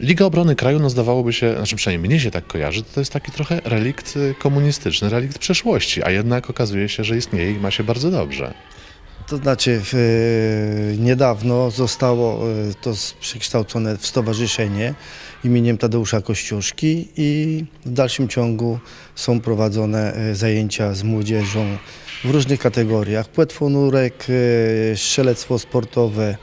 Liga Obrony Kraju, no zdawałoby się, znaczy przynajmniej mnie się tak kojarzy, to jest taki trochę relikt y, komunistyczny, relikt przeszłości, a jednak okazuje się, że istnieje i ma się bardzo dobrze. To znaczy e, niedawno zostało e, to przekształcone w stowarzyszenie imieniem Tadeusza Kościuszki i w dalszym ciągu są prowadzone zajęcia z młodzieżą w różnych kategoriach. Płetwonurek, strzelectwo sportowe,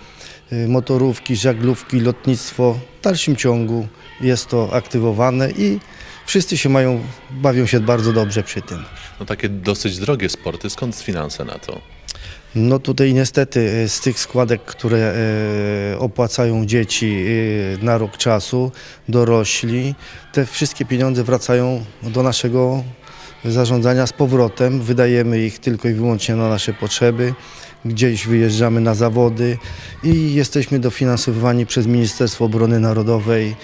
motorówki, żaglówki, lotnictwo. W dalszym ciągu jest to aktywowane i wszyscy się mają, bawią się bardzo dobrze przy tym. No takie dosyć drogie sporty, skąd finanse na to? No tutaj niestety e, z tych składek, które e, opłacają dzieci na rok czasu, dorośli, te wszystkie pieniądze wracają do naszego zarządzania z powrotem. Wydajemy ich tylko i wyłącznie na nasze potrzeby. Gdzieś wyjeżdżamy na zawody i jesteśmy dofinansowywani przez Ministerstwo Obrony Narodowej,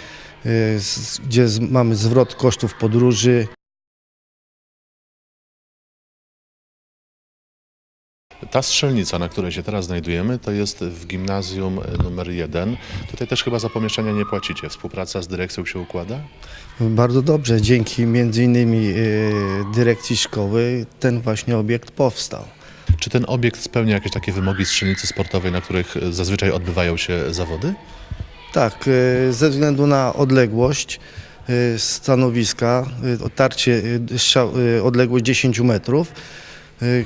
z- gdzie mamy zwrot kosztów podróży. Ta strzelnica, na której się teraz znajdujemy, to jest w gimnazjum y, numer 1. Tutaj też chyba za pomieszczenia nie płacicie. Współpraca z dyrekcją się układa? Bardzo dobrze, dzięki między innymi e, dyrekcji szkoły ten właśnie obiekt powstał. Czy ten obiekt spełnia jakieś takie wymogi strzelnicy sportowej, na których y, zazwyczaj odbywają się zawody? Tak, e, ze względu na odległość e, stanowiska, e, otarcie, e, e, odległość 10 metrów, e, e,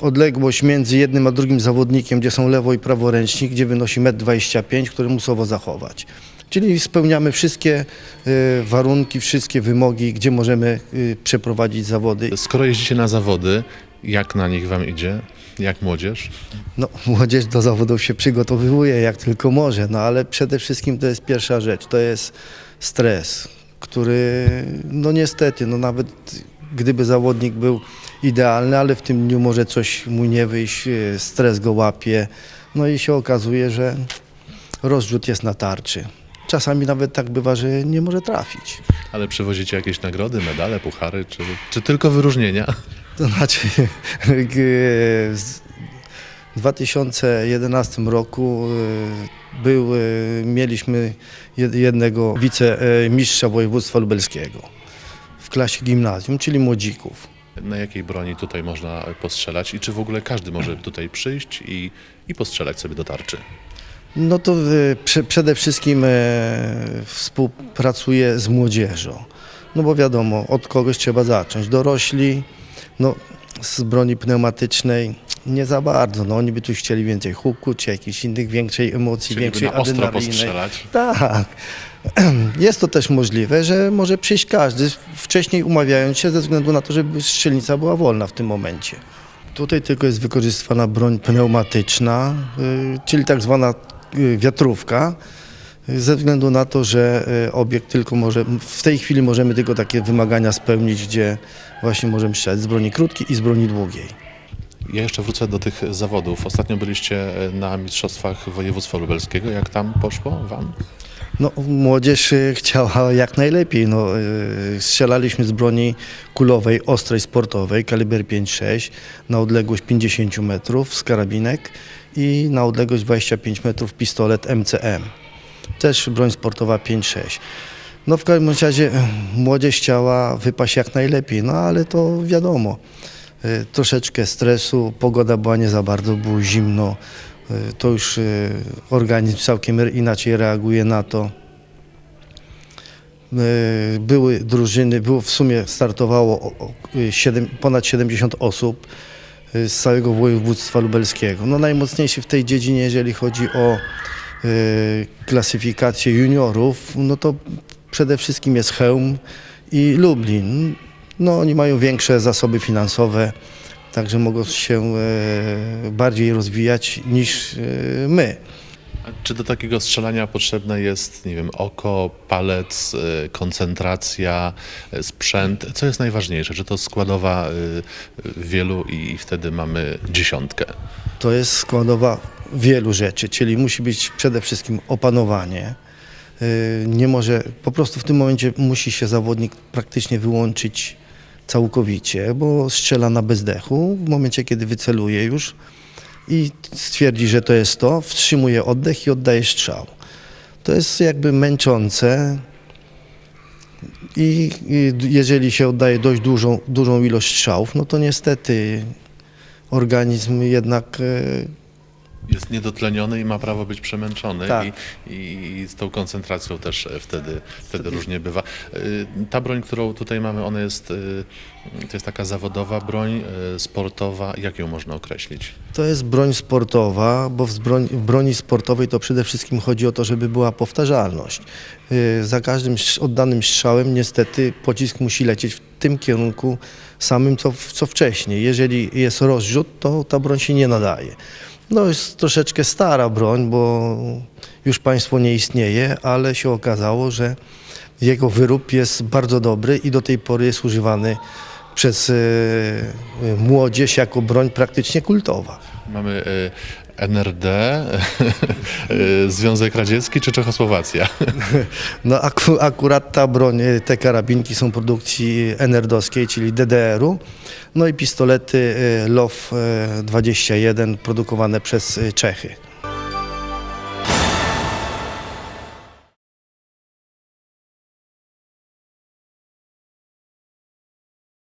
odległość między jednym a drugim zawodnikiem, gdzie są lewo i praworęcznik, gdzie wynosi 1,25 m, który musowo zachować. Czyli spełniamy wszystkie e, warunki, wszystkie wymogi, gdzie możemy e, przeprowadzić zawody. Skoro jeździcie na zawody, jak na nich wam idzie? Jak młodzież? No, młodzież do zawodów się przygotowuje jak tylko może, no ale przede wszystkim to jest pierwsza rzecz, to jest stres, który no niestety, no nawet gdyby zawodnik był idealny, ale w tym dniu może coś mu nie wyjść, e, stres go łapie, no i się okazuje, że rozrzut jest na tarczy. Czasami nawet tak bywa, że nie może trafić. Ale przywozicie jakieś nagrody, medale, puchary, czy, czy tylko wyróżnienia? To znaczy, z- w 2011 roku e, był, e, mieliśmy jed- jednego wicemistrza województwa lubelskiego w klasie gimnazjum, czyli młodzików. Na jakiej broni tutaj można postrzelać i czy w ogóle każdy może tutaj przyjść i, i postrzelać sobie do tarczy? No to e, prze, przede wszystkim e, współpracuję z młodzieżą. No bo wiadomo, od kogoś trzeba zacząć. Dorośli, no z broni pneumatycznej nie za bardzo. No oni by tu chcieli więcej huku, czy jakichś innych, większej emocji, Chcieliby większej na ostro adrenaliny. postrzelać? Tak. Jest to też możliwe, że może przyjść każdy, wcześniej umawiając się ze względu na to, żeby strzelnica była wolna w tym momencie. Tutaj tylko jest wykorzystywana broń pneumatyczna, y, czyli tak zwana y, wiatrówka, ze względu na to, że y, obiekt tylko może, w tej chwili możemy tylko takie wymagania spełnić, gdzie właśnie możemy strzelać z broni krótkiej i z broni długiej. Ja jeszcze wrócę do tych zawodów. Ostatnio byliście na Mistrzostwach Województwa Lubelskiego. Jak tam poszło wam? No, młodzież y, chciała jak najlepiej. No, y, strzelaliśmy z broni kulowej, ostrej, sportowej, kaliber 5,6 na odległość 50 metrów z karabinek i na odległość 25 metrów pistolet MCM. Też broń sportowa 5,6. No w każdym razie y, młodzież chciała wypaść jak najlepiej, no ale to wiadomo. y, Troszeczkę stresu, pogoda była nie za bardzo, było zimno. Y, To już organizm całkiem inaczej reaguje na to. Były drużyny, było w sumie startowało ponad 70 osób z całego województwa lubelskiego. No najmocniejszy w tej dziedzinie, jeżeli chodzi o klasyfikację juniorów, no to przede wszystkim jest Chełm i Lublin. No oni mają większe zasoby finansowe, także mogą się e, bardziej rozwijać niż e, my. A czy do takiego strzelania potrzebne jest, nie wiem, oko, palec, y, koncentracja, y, sprzęt? Co jest najważniejsze? Czy to składowa y, y, wielu i wtedy mamy dziesiątkę? To jest składowa wielu rzeczy, czyli musi być przede wszystkim opanowanie. E, Nie może, po prostu w tym momencie musi się zawodnik praktycznie wyłączyć całkowicie, bo strzela na bezdechu w momencie, kiedy wyceluje już i stwierdzi, że to jest to, wstrzymuje oddech i oddaje strzał. to jest jakby męczące i, i jeżeli się oddaje dość dużą, dużą ilość strzałów, no to niestety organizm jednak e, Jest niedotleniony i ma prawo być przemęczony Tak. i, i z tą koncentracją też e, wtedy, wtedy różnie bywa. Y, Ta broń, którą tutaj mamy, ona jest, y, to jest taka zawodowa broń, sportowa. Jak ją można określić? To jest broń sportowa, bo w, zbroń, w broni sportowej to przede wszystkim chodzi o to, żeby była powtarzalność. Za każdym oddanym strzałem niestety pocisk musi lecieć w tym kierunku samym, co, co wcześniej. Jeżeli jest rozrzut, to ta broń się nie nadaje. No jest troszeczkę stara broń, bo już państwo nie istnieje, ale się okazało, że jego wyrób jest bardzo dobry i do tej pory jest używany przez e, e, młodzież jako broń praktycznie kultowa. Mamy y, NRD, y, Związek Radziecki czy Czechosłowacja? No aku, akurat ta broń, te karabinki są produkcji NRD-owskiej, czyli DDR-u. No i pistolety e, LOW e, 21 produkowane przez e, Czechy.